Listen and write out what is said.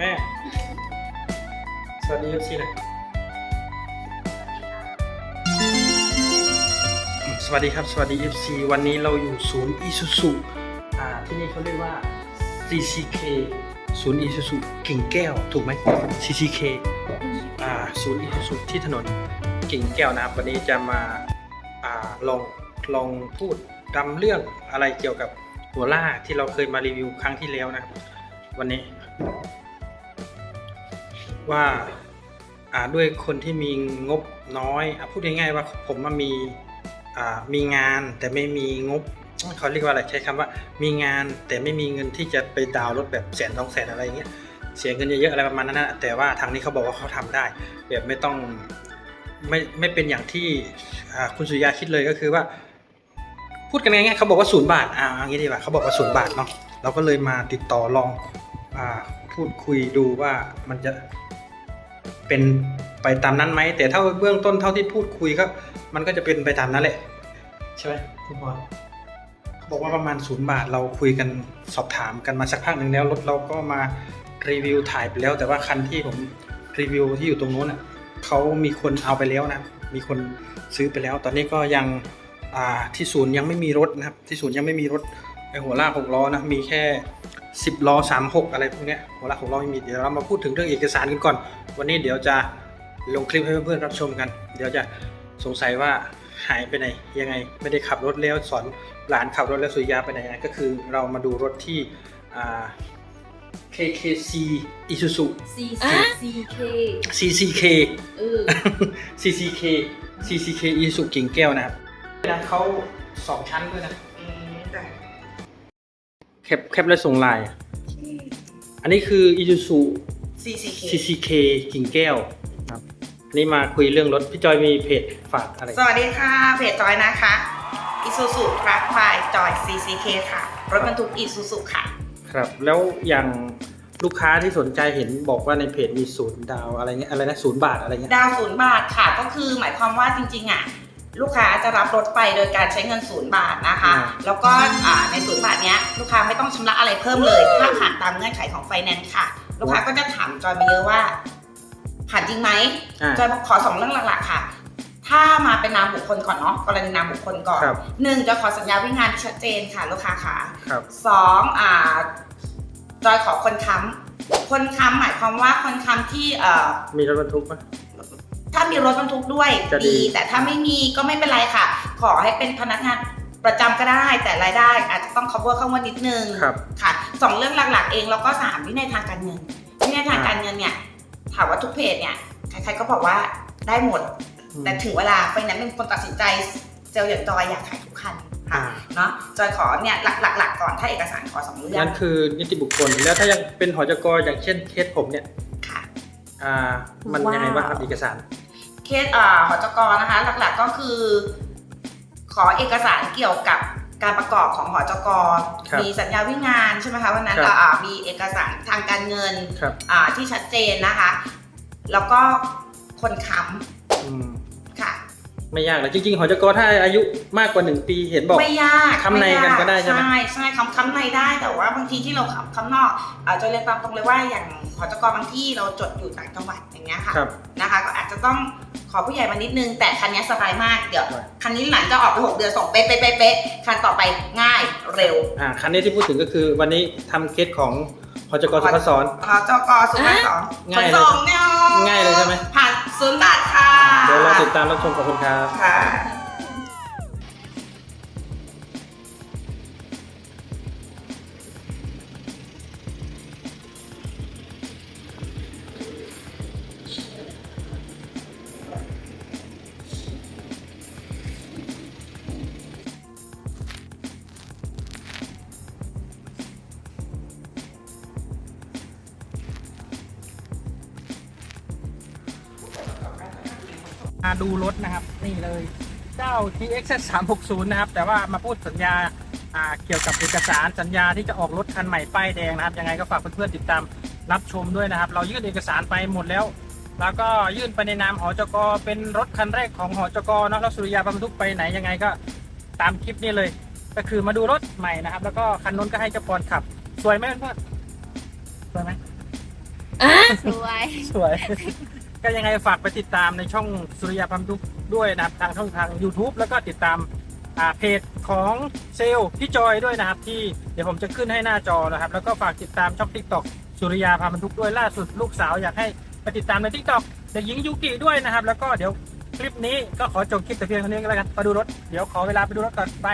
สื้อเหลืองแม่ สวัสดีเอฟซีนะสวัสดีครับ สวัสดี FC วันนี้เราอยู่ศูนย์อีซูซูอ่าที่นี่เขาเรียกว่า CCK ศูนย์อีซูซูกิ่งแก้ว ถูกไหม CCK อ่าศูนย์อีซูซูที่ถนนกิ่งแก้วนะครับ วันนี้จะมาอ่าลองลองพูดดำเรื่องอะไรเกี่ยวกับหัวล่าที่เราเคยมารีวิวครั้งที่แล้วนะครับวันนี้ ว่าด้วยคนที่มีงบน้อยอพูดง่ายๆว่าผมมามีมีงานแต่ไม่มีงบเขาเรียกว่าอะไรใช้คำว่า มีงานแต่ไม่มีเงินที่จะไปดาวรถแบบแสนสองแสนอะไรอย่างเงี้ยเสียเงินเยอะๆอะไรประมาณนั้นนะแต่ว่าทางนี้เขาบอกว่าเขาทำได้ แบบไม่ต้องไม่ไม่เป็นอย่างที่คุณสุริยาคิดเลยก็คือว่า พูดกันง่ายๆเขาบอกว่าศูนย์บาทอ่าอย่างนี้ดีกว่าเขาบอกว่าศูนย์บาทเนาะเราก็เลยมาติดต่อลองอ่าพูดคุยดูว่ามันจะ เป็นไปตามนั้นไหมแต่เท่าเบื้องต้นเท่าที่พูดคุยก็ มันก็จะเป็นไปตามนั้นแหละ ใช่ไหมคุณพรเขาบอกว่าประมาณศูนย์บาทเราคุยกันสอบถามกันมาสักพักหนึ่งแล้วรถเราก็มารีวิวถ่ายไปแล้ว แต่ว่าคันที่ผมรีวิวที่อยู่ตรงโน้นอะเขามีคนเอาไปแล้วนะมีคนซื้อไปแล้ว ตอนนี้ก็ยังที่ศูนย์ยังไม่มีรถนะครับ ที่ศูนย์ยังไม่มีรถไอหัวลากหกล้อนะมีแค่ 10ล้อ36อะไรพวกเนี้ยหัวลากหกล้อไม่มีเดี๋ยวเรามาพูดถึงเรื่องเอกสารกันก่อน วันนี้เดี๋ยวจะลงคลิปให้เพื่อนๆรับชมกัน เดี๋ยวจะสงสัยว่าหายไปไหนยังไงไม่ได้ขับรถแล้วสอนหลานขับรถแล้วสุริยาไปไหนยังไงก็คือเรามาดูรถที่อ่า KKC Isuzu C C C K CCK เออ CCK CCK Isuzu กิ่งแก้วนะครับนะเขาสองชั้นด้วยนะแค ปแคปแล้วส่งไลน์อะอันนี้คือ Isuzu CCK CCK กิ่งแก้วครับนี่มาคุยเรื่องรถ พี่จอยมีเพจฝากอะไร สวัสดีค่ะ เพจจอยนะคะ Isuzu Truck by จอย CCK ค่ะ รถบรรทุก Isuzu ค่ะ ครับ แล้วอย่างลูกค้าที่สนใจเห็นบอกว่าในเพจมีศูนย์ดาวอะไรเงี้ยอะไรนะศูนย์บาทอะไรเงี้ยดาวศูนย์บาทค่ะ ก็คือหมายความว่าจริงๆอะ ลูกค้าจะรับรถไปโดยการใช้เงินศูนย์บาทนะคะอ่าแล้วก็อ่าในศูนย์บาทเนี้ยลูกค้าไม่ต้องชำระอะไรเพิ่มเลย ถ้าผ่านตามเงื่อนไขของไฟแนนซ์ค่ะ ลูกค้าก็จะถามจอยมาเยอะว่า ผ่านจริงไหมอ่าจอยบอกขอสองเรื่องหลักๆค่ะ ถ้ามาเป็นนามบุคคลก่อนเนาะกรณีนามบุคคลก่อนครับหนึ่งจะขอสัญญาวิ่งงานที่ชัดเจนค่ะ ลูกค้าค่ะครับสองอ่าจอยขอคนค้ำคนค้ำหมายความว่าคนค้ำที่เอ่อมีรถบรรทุกปะ ถ้ามีรถบรรทุกด้วยจะดี ดี แต่ถ้าไม่มีก็ไม่เป็นไรค่ะ ขอให้เป็นพนักงานประจำก็ได้ แต่รายได้อาจจะต้อง cover เข้ามานิดนึงครับ ค่ะสองเรื่องหลักๆเองแล้วก็สามวินัยทางการเงินวินัยทางการเงินเนี่ยถามว่าทุกเพจเนี่ยใครๆก็บอกว่าได้หมด แต่ถึงเวลาไฟแนนซ์เป็นคนตัดสินใจเซลล์อย่างจอยอยากขายทุกคันค่ะอ่าเนาะจอยขอเนี่ยหลักๆๆก่อนถ้าเอกสารขอสองเรื่องนั่นคือนิติบุคคล แล้วถ้ายังเป็นหอจกอย่างเช่นเคสผมเนี่ยค่ะ อ่ามันยังไงบ้างครับเอกสาร เคสอ่าหอจกนะคะ หลักๆก็คือ ขอเอกสารเกี่ยวกับการประกอบของหอจกครับมีสัญญาวิ่งงานใช่ไหมคะวันนั้นครับอ่ามีเอกสารทางการเงินครับอ่าที่ชัดเจนนะคะ แล้วก็คนค้อืมำค่ะ ไม่ยากเลยจริงๆหอจกถ้าอายุมากกว่าหนึ่งปีเห็นบอก ไม่ยากค้ำในกันก็ได้ใช่ไหมใช่ใช่ค้ำค้ำในได้แต่ว่าบางทีที่เราค้ำค้ำนอกอาจะเรียนตามตรงเลยว่าอย่างหอจกบางที่เราจดอยู่ต่างจังหวัดอย่างเงี้ยค่ะครับ นะคะ ก็อาจจะต้องขอผู้ใหญ่มานิดนึง แต่คันนี้สบายมากเดี๋ยวครับคันนี้หลังจะออกไปหกเดือนส่งเป๊ะเป๊ะเป๊ะเป๊ะคันต่อไปง่ายเร็วอ่าคันนี้ที่พูดถึงก็คือวันนี้ทำเคสของหอจกสุภาษรหอจกสุภาพสอนขง่ายนเลยส่งเนี่ยง่ายเลยใช่ไหม ผ่านศูนย์บาทค่ะ เดี๋ยวเราติดตามรับชมขอบคุณครับ ค่ะ มาดูรถนะครับ นี่เลยเจ้า TXS 360 นะครับ แต่ว่ามาพูดสัญญาอ่าเกี่ยวกับเอกสารสัญญาที่จะออกรถคันใหม่ป้ายแดงนะครับ ยังไงก็ฝากเพื่อนๆติดตามรับชมด้วยนะครับ เรายื่นเอกสารไปหมดแล้ว แล้วก็ยื่นไปในนามหอจกเป็นรถคันแรกของหอจกเนอะแล้วสุริยาบรรทุกไปไหนยังไงก็ตามคลิปนี้เลย ก็คือมาดูรถใหม่นะครับ แล้วก็คันนู้นก็ให้เจ้าปอนขับ สวยไหมเพื่อนสวยไหมอะสวย สวย ก็ยังไงฝากไปติดตามในช่องสุริยาพัมทุกด้วยนะครับทางช่องทาง YouTube แล้วก็ติดตามเพจของเซลล์พี่จอยด้วยนะครับ ที่เดี๋ยวผมจะขึ้นให้หน้าจอนะครับ แล้วก็ฝากติดตามช่องทิกตอกสุริยาพามันทุกด้วยล่าสุดลูกสาวอยากให้ไปติดตามในทิกตอกเด็กหญิงยูกิด้วยนะครับ แล้วก็เดี๋ยวคลิปนี้ก็ขอจบคลิปแต่เพียงเท่านี้ก็แล้วกันไปดูรถเดี๋ยวขอเวลาไปดูรถก่อนไป